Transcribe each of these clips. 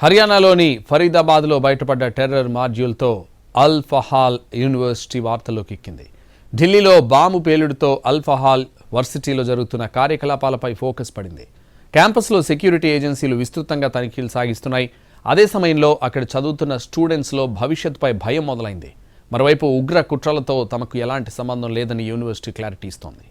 హర్యానాలోని ఫరీదాబాద్లో బయటపడ్డ టెర్రర్ మాడ్యూల్తో అల్ ఫహాల్ యూనివర్సిటీ వార్తల్లోకి ఎక్కింది ఢిల్లీలో బాంబు పేలుడుతో అల్ ఫహాల్ వర్సిటీలో జరుగుతున్న కార్యకలాపాలపై ఫోకస్ పడింది. క్యాంపస్లో సెక్యూరిటీ ఏజెన్సీలు విస్తృతంగా తనిఖీలు సాగిస్తున్నాయి. అదే సమయంలో అక్కడ చదువుతున్న స్టూడెంట్స్లో భవిష్యత్తుపై భయం మొదలైంది. మరోవైపు ఉగ్ర కుట్రలతో తమకు ఎలాంటి సంబంధం లేదని యూనివర్సిటీ క్లారిటీ ఇస్తోంది.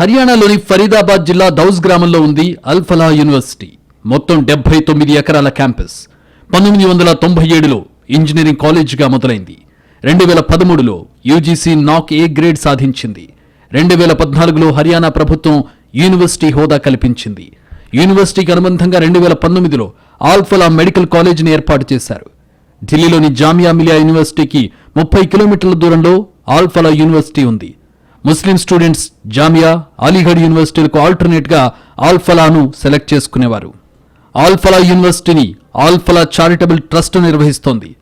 హర్యానాలోని ఫరీదాబాద్ జిల్లా దౌస్ గ్రామంలో ఉంది అల్ఫలా యూనివర్సిటీ. మొత్తం డెబ్బై తొమ్మిది ఎకరాల క్యాంపస్. పంతొమ్మిది వందల తొంభై ఏడులో ఇంజనీరింగ్ కాలేజీగా మొదలైంది. రెండు వేల పదమూడులో యూజీసీ నాక్ ఏ గ్రేడ్ సాధించింది. రెండు వేల పద్నాలుగులో హర్యానా ప్రభుత్వం యూనివర్సిటీ హోదా కల్పించింది. యూనివర్సిటీకి అనుబంధంగా రెండు వేల పంతొమ్మిదిలో ఆల్ఫలా మెడికల్ కాలేజీని ఏర్పాటు చేశారు. ఢిల్లీలోని జామియా మిలియా యూనివర్సిటీకి ముప్పై కిలోమీటర్ల దూరంలో ఆల్ఫలా యూనివర్సిటీ ఉంది. ముస్లిం స్టూడెంట్స్ జామియా అలీగఢ్ యూనివర్సిటీలకు ఆల్టర్నేట్గా ఆల్ఫలాను సెలెక్ట్ చేసుకునేవారు. ఆల్ఫలా యూనివర్సిటీని ఆల్ఫలా చారిటబుల్ ట్రస్ట్ నిర్వహిస్తోంది.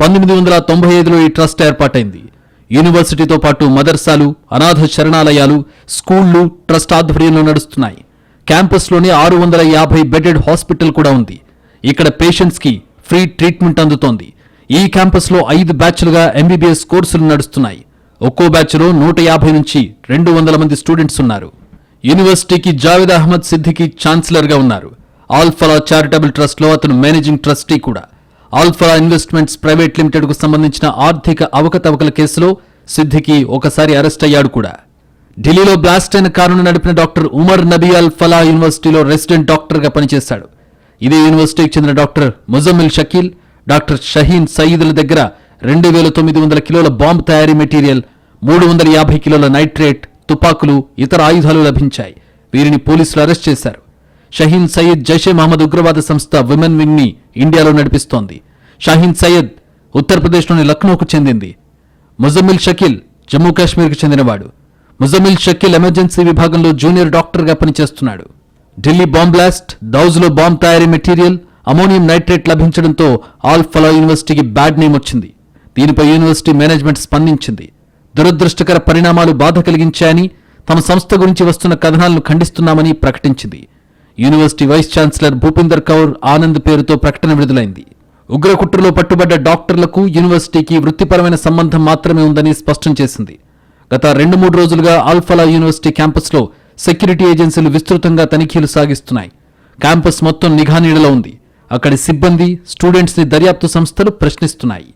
పంతొమ్మిది వందల తొంభై ఐదులో ఈ ట్రస్ట్ ఏర్పాటైంది. యూనివర్సిటీతో పాటు మదర్సాలు అనాథ శరణాలయాలు స్కూళ్ళు ట్రస్ట్ ఆధ్వర్యంలో నడుస్తున్నాయి. క్యాంపస్లోనే ఆరు వందల యాభై బెడెడ్ హాస్పిటల్ కూడా ఉంది. ఇక్కడ పేషెంట్స్కి ఫ్రీ ట్రీట్మెంట్ అందుతోంది. ఈ క్యాంపస్లో ఐదు బ్యాచ్లుగా ఎంబీబీఎస్ కోర్సులు నడుస్తున్నాయి. ఒక్కో బ్యాచ్లో నూట యాభై నుంచి రెండు వందల మంది స్టూడెంట్స్ ఉన్నారు. యూనివర్సిటీకి జావేద్ అహ్మద్ సిద్దికి ఛాన్సలర్గా ఉన్నారు. ఆల్ఫలా చారిటబుల్ ట్రస్ట్లో అతను మేనేజింగ్ ట్రస్టీ కూడా. ఆల్ఫలా ఇన్వెస్ట్మెంట్స్ ప్రైవేట్ లిమిటెడ్కు సంబంధించిన ఆర్థిక అవకతవకల కేసులో సిద్దికి ఒకసారి అరెస్ట్ అయ్యాడు కూడా. ఢిల్లీలో బ్లాస్ట్ అయిన కారును నడిపిన డాక్టర్ ఉమర్ నబీ అల్ ఫలా యూనివర్సిటీలో రెసిడెంట్ డాక్టర్గా పనిచేశాడు. ఇదే యూనివర్సిటీకి చెందిన డాక్టర్ ముజమ్మిల్ షకీల్ డాక్టర్ షహీన్ సయీదుల దగ్గర రెండు వేల తొమ్మిది వందల కిలోల బాంబు తయారీ మెటీరియల్ మూడు వందల యాభై కిలోల నైట్రేట్ తుపాకులు ఇతర ఆయుధాలు లభించాయి. వీరిని పోలీసులు అరెస్ట్ చేశారు. షహీన్ సయ్యద్ జైషే మహమ్మద్ ఉగ్రవాద సంస్థ విమెన్ వింగ్ని ఇండియాలో నడిపిస్తోంది. షాహీన్ సయ్యద్ ఉత్తరప్రదేశ్లోని లక్నోకు చెందింది. ముజమ్మిల్ షకీల్ జమ్మూ కాశ్మీర్కు చెందినవాడు. ముజమ్మిల్ షకీల్ ఎమర్జెన్సీ విభాగంలో జూనియర్ డాక్టర్గా పనిచేస్తున్నాడు. ఢిల్లీ బాంబ్ బ్లాస్ట్ దౌజ్లో బాంబ్ తయారీ మెటీరియల్ అమోనియం నైట్రేట్ లభించడంతో ఆల్ ఫలా యూనివర్సిటీకి బ్యాడ్ నేమ్ వచ్చింది. దీనిపై యూనివర్సిటీ మేనేజ్మెంట్ స్పందించింది. దురదృష్టకర పరిణామాలు బాధ కలిగించాయని తమ సంస్థ గురించి వస్తున్న కథనాలను ఖండిస్తున్నామని ప్రకటించింది. University vice chancellor Bhupinder Kaur Anand పేరుతో ప్రకటన విడుదలైంది. ఉగ్రకుట్రలో పట్టుబడ్డ డాక్టర్లకు యూనివర్సిటీకి వృత్తిపరమైన సంబంధం మాత్రమే ఉందని స్పష్టం చేసింది. గత రెండు మూడు రోజులుగా ఆల్ఫలా యూనివర్సిటీ క్యాంపస్లో సెక్యూరిటీ ఏజెన్సీలు విస్తృతంగా తనిఖీలు సాగిస్తున్నాయి. క్యాంపస్ మొత్తం నిఘా నీడలో ఉంది. అక్కడి సిబ్బంది స్టూడెంట్స్ని దర్యాప్తు సంస్థలు ప్రశ్నిస్తున్నాయి.